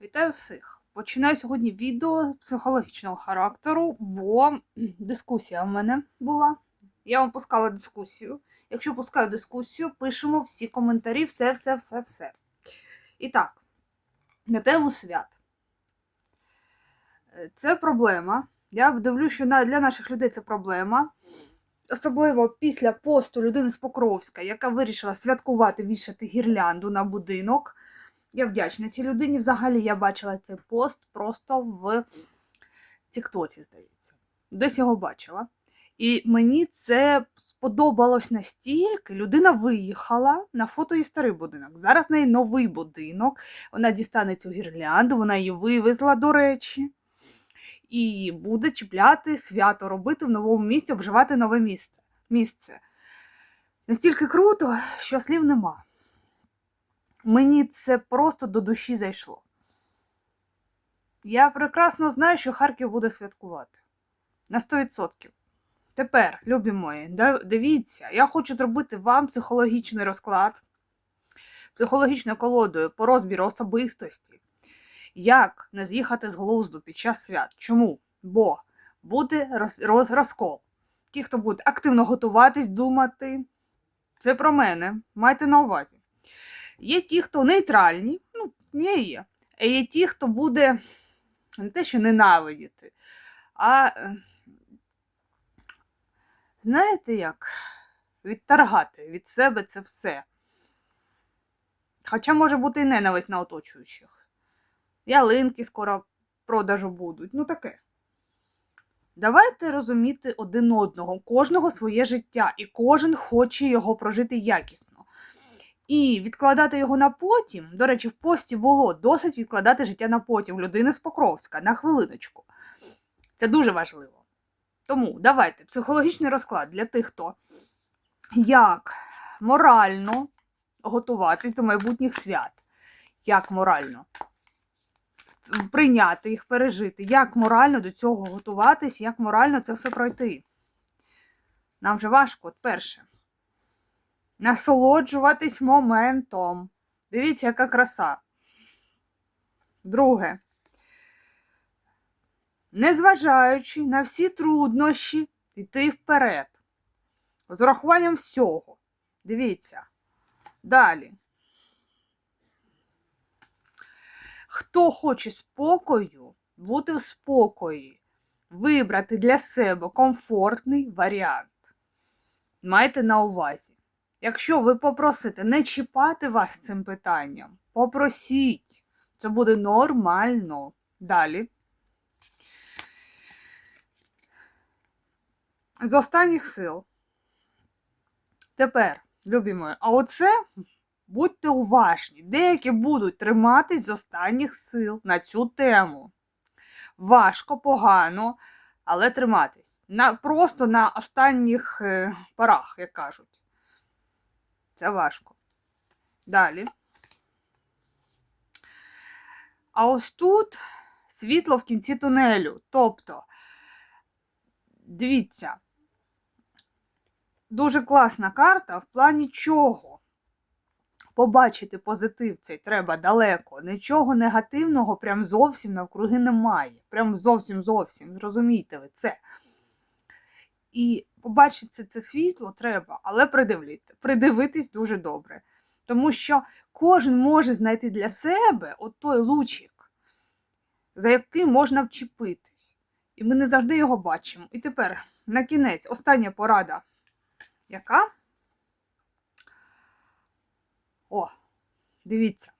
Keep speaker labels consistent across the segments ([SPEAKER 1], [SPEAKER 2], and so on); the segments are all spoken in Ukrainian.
[SPEAKER 1] Вітаю всіх! Починаю сьогодні відео психологічного характеру, бо дискусія в мене була. Я вам пускала дискусію. Якщо пускаю дискусію, пишемо всі коментарі, все, все, все, все. І так, на тему свят. Е, Це проблема. Я дивлюсь, що для наших людей це проблема. Особливо після посту людини з Покровська, яка вирішила святкувати вішати гірлянду на будинок. Я вдячна цій людині. Взагалі я бачила цей пост просто в Тіктоці, здається. Десь його бачила. І мені це сподобалось настільки. Людина виїхала на фото її старий будинок. Зараз в неї новий будинок. Вона дістане цю гірлянду, вона її вивезла, до речі. І буде чіпляти свято, робити в новому місці, обживати нове місце. місце. Настільки круто, що слів нема. Мені це просто до душі зайшло. Я прекрасно знаю, що Харків буде святкувати. На 100%. Тепер, любі мої, дивіться, я хочу зробити вам психологічний розклад, психологічною колодою по розбіру особистості. Як не з'їхати з глузду під час свят? Чому? Бо буде роз, роз, розкол. Ті, хто буде активно готуватись, думати, це про мене. Майте на увазі. Є ті, хто нейтральні, ну, є є. Є ті, хто буде не те, що ненавидіти, а знаєте як? Відторгати від себе це все. Хоча може бути і ненависть на оточуючих. Ялинки скоро продажу будуть. Ну таке. Давайте розуміти один одного, кожного своє життя, і кожен хоче його прожити якісно. І відкладати його на потім. До речі, в пості було досить відкладати життя на потім. Людини з Покровська на хвилиночку. Це дуже важливо. Тому давайте психологічний розклад для тих, хто як морально готуватись до майбутніх свят. Як морально прийняти їх, пережити, як морально до цього готуватись, як морально це все пройти. Нам же важко, от перше. Насолоджуватись моментом. Дивіться, яка краса. Друге. Незважаючи на всі труднощі, йти вперед. З урахуванням всього. Дивіться. Далі. Хто хоче спокою, бути в спокої, вибрати для себе комфортний варіант. Майте на увазі. Якщо ви попросите не чіпати вас цим питанням, попросіть. Це буде нормально. Далі. З останніх сил. Тепер, любі мої, а оце будьте уважні. Деякі будуть триматись з останніх сил на цю тему. Важко, погано, але триматись. На, просто на останніх е, порах, як кажуть. Це важко. Далі. А ось тут світло в кінці тунелю. Тобто, дивіться, дуже класна карта в плані чого. Побачити позитив цей треба далеко. Нічого негативного прям зовсім навкруги немає. Прям зовсім зовсім. Зрозумійте ви це. І побачити це світло треба, але придивліти, придивитись дуже добре. Тому що кожен може знайти для себе от той лучик, за яким можна вчепитись. І ми не завжди його бачимо. І тепер, на кінець, остання порада. Яка? О, дивіться.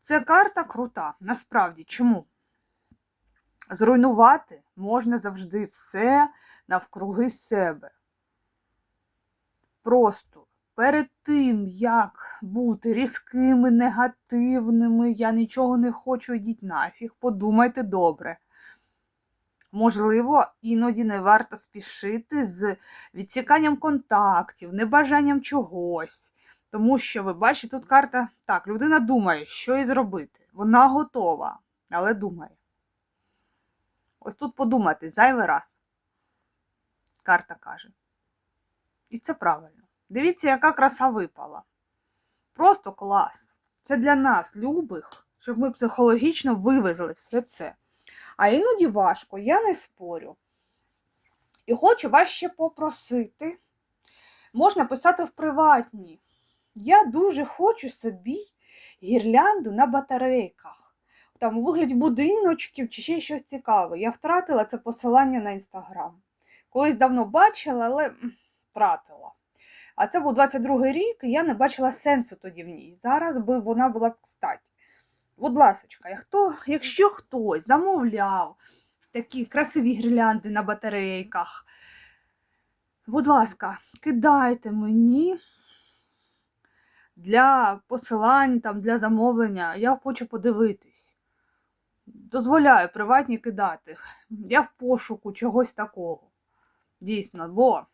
[SPEAKER 1] Це карта крута. Насправді. Чому? Зруйнувати можна завжди все навкруги себе. Просто перед тим, як бути різкими, негативними, я нічого не хочу, йдіть нафіг, подумайте добре. Можливо, іноді не варто спішити з відсіканням контактів, небажанням чогось. Тому що, ви бачите, тут карта так, людина думає, що їй зробити. Вона готова, але думає. Ось тут подумати зайвий раз. Карта каже. І це правильно. Дивіться, яка краса випала. Просто клас. Це для нас, любих, щоб ми психологічно вивезли все це. А іноді важко, я не спорю. І хочу вас ще попросити. Можна писати в приватні. Я дуже хочу собі гірлянду на батарейках. Там у вигляді будиночків чи ще щось цікаве. Я втратила це посилання на інстаграм. Колись давно бачила, але втратила. А це був 22-й рік, і я не бачила сенсу тоді в ній. Зараз би вона була кстати. Будь ласочка, хто, якщо хтось замовляв такі красиві гірлянди на батарейках, будь ласка, кидайте мені для посилань, там, для замовлення. Я хочу подивитись. Дозволяю приватні кидати. Я в пошуку чогось такого. Дійсно, бо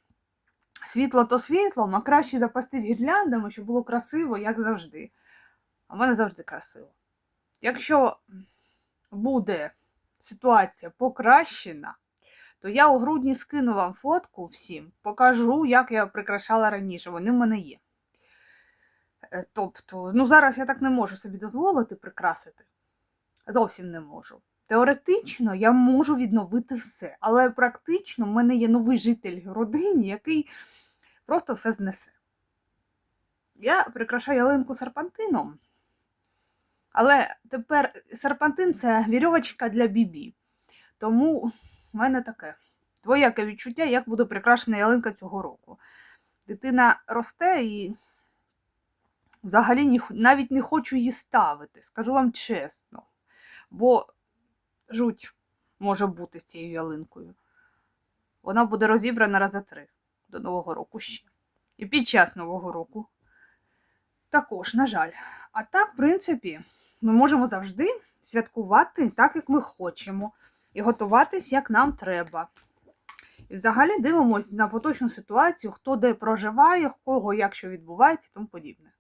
[SPEAKER 1] світло то світлом, а краще запастись гірляндами, щоб було красиво, як завжди. А в мене завжди красиво. Якщо буде ситуація покращена, то я у грудні скину вам фотку всім, покажу, як я прикрашала раніше. Вони в мене є. Е, Тобто, ну зараз я так не можу собі дозволити прикрасити. Зовсім не можу. Теоретично я можу відновити все, але практично в мене є новий житель родині, який просто все знесе. Я прикрашаю ялинку серпантином, але тепер серпантин це вірьовочка для бібі. Тому в мене таке двояке відчуття, як буде прикрашена ялинка цього року. Дитина росте і взагалі навіть не хочу її ставити, скажу вам чесно. Бо жуть може бути з цією ялинкою. Вона буде розібрана рази три до Нового року ще. І під час Нового року. Також, на жаль. А так, в принципі, ми можемо завжди святкувати так, як ми хочемо, і готуватись, як нам треба. І взагалі дивимося на поточну ситуацію, хто де проживає, в кого як що відбувається і тому подібне.